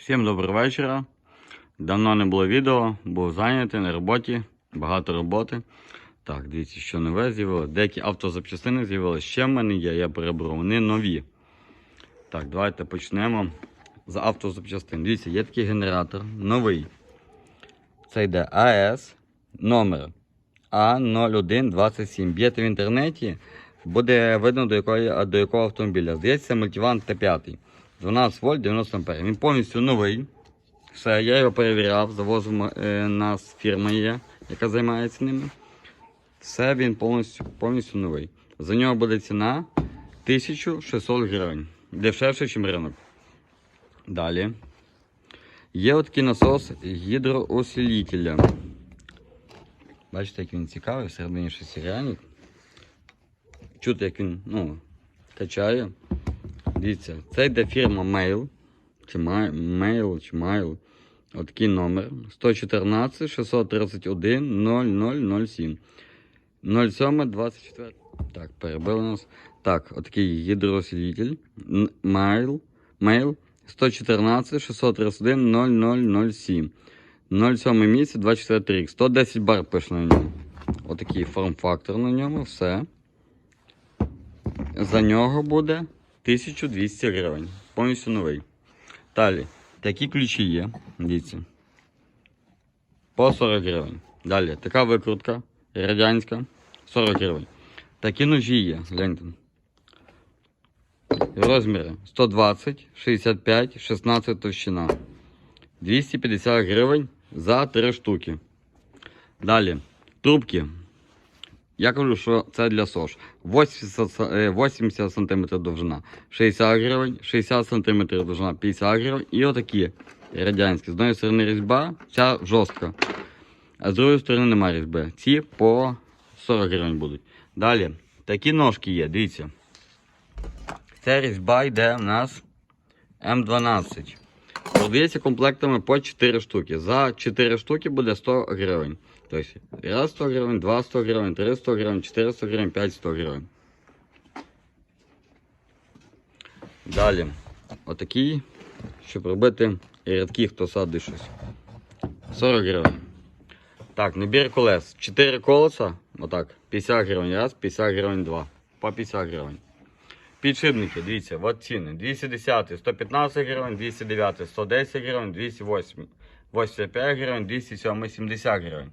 Всім доброго вечора. Давно не було відео, був зайнятий на роботі, багато роботи. Так, дивіться, що нове з'явилося. Деякі автозапчастини з'явилися. Ще в мене є, я переберу, вони нові. Так, давайте почнемо з автозапчастин. Дивіться, є такий генератор новий. Це йде АС номер А0127. Б'єте в інтернеті, буде видно до, якої, до якого автомобіля. Здається, мультиван Т5. 12 вольт 90 ампер. Він повністю новий. Все, я його перевіряв, завозимо е, нас фірма є, яка займається ними. Все, він повністю, повністю новий. За нього буде ціна 1600 гривень. Дешевше, ніж ринок. Далі. Є отакий насос гідроусилителя. Бачите, як він цікавий, всередині ще сіряник. Чути, як він ну, качає. Дивіться, це йде фірма Mail. Чи Mail, чи Mail. Отакий номер 114 631 0007. 07 24. Так, перебили нас. Так, отакий гідроусилитель. Н- Mail. Mail 114 631 0007. 07 місяць 24 рік. 110 бар пише на ньому. Отакий форм-фактор на ньому, все. За нього буде 1200 гривень. Повністю новий. Далі. Такі ключі є. Дивіться. По 40 гривень. Далі. Така викрутка радянська. 40 гривень. Такі ножі є. Гляньте. Розміри 120, 65, 16 товщина. 250 гривень за 3 штуки. Далі. Трубки. Я кажу, що це для СОЖ. 80, е, 80 см довжина, 60 гривень, 60 см довжина, 50 гривень. І отакі радянські. З однієї сторони різьба, ця жорстка. А з другої сторони немає різьби. Ці по 40 гривень будуть. Далі, такі ножки є, дивіться. Ця різьба йде в нас М12. Продається комплектами по 4 штуки. За 4 штуки буде 100 гривень. Тобто, раз 100 гривень, 2 100 гривень, 3 100 гривень, 4 100 гривень, 5 100 гривень. Далі. Отакий, щоб робити рядки, хто садить щось. 40 гривень. Так, набір колес. 4 колеса, отак, 50 гривень раз, 50 гривень два. По 50 гривень. Підшипники, дивіться, от ціни. 210 115 гривень, 209 110 гривень, 208 85 гривень, 207 70 гривень.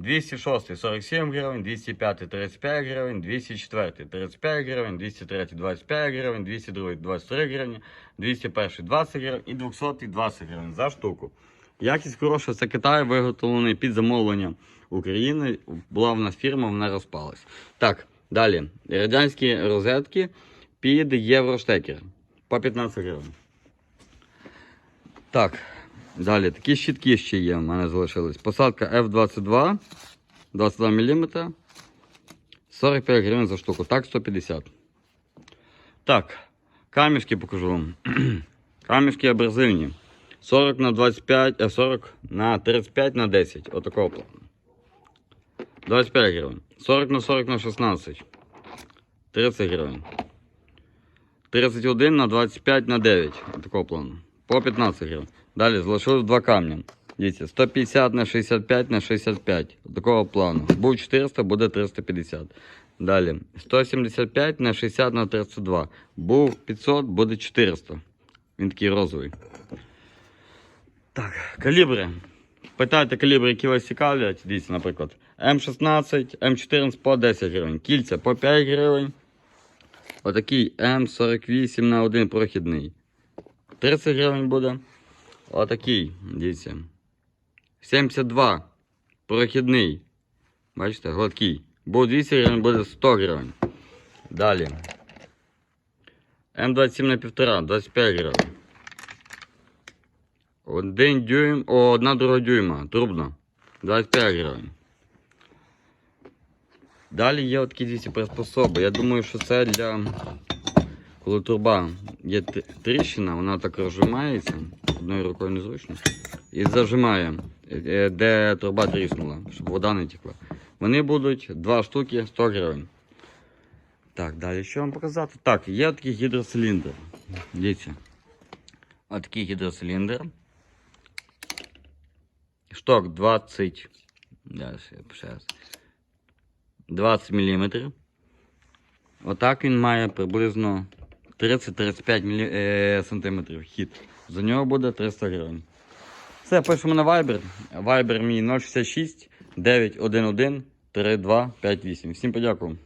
206 47 гривень, 205 35 гривень, 204 35 гривень, 203 25 гривень, 202 23 гривні, 201 20 гривень і 200 20 гривень за штуку. Якість хороша, це Китай виготовлений під замовлення України. Була в нас фірма, вона розпалась. Так, далі. Радянські розетки під євроштекер по 15 гривень. Так, далі. Такі щітки ще є, в мене залишились. Посадка F22, 22 мм, 45 гривень за штуку. Так, 150. Так, камішки покажу вам. камішки абразивні. 40 на 25, а 40 на 35 на 10. Отакого плану. 25 гривень. 40 на 40 на 16. 30 гривень. 31 на 25 на 9. Такого плану. По 15 гривень. Далі залишилось два камня. Дивіться, 150 на 65 на 65. Такого плану. Був 400, буде 350. Далі. 175 на 60 на 32. Був 500, буде 400. Він такий розовий. Так, калібри. Питайте калібри, які вас цікавлять. Дивіться, наприклад, М16, М14 по 10 гривень. Кільця по 5 гривень. Отакий М48 на 1 прохідний. 30 гривень буде. Отакий, дивіться. 72 прохідний. Бачите, гладкий. Був 200 гривень, буде 100 гривень. Далі. М27 на 1,5, 25 гривень. Один дюйм, о, одна друга дюйма, трубна. 25 гривень. Далі є такі дивіться приспособи. Я думаю, що це для коли труба є т- тріщина, вона так розжимається, одною рукою незручно, і зажимає, е, де труба тріснула, щоб вода не текла. Вони будуть два штуки 100 гривень. Так, далі що вам показати? Так, є такий гідроциліндр. Дивіться. Отакий гідроциліндр. Шток 20. Зараз я ще раз. 20 мм. Отак він має приблизно 30-35 мілі... е, сантиметрів хід. За нього буде 300 гривень. Все, пишемо на Viber. Viber мій 066 911 3258. Всім подякую.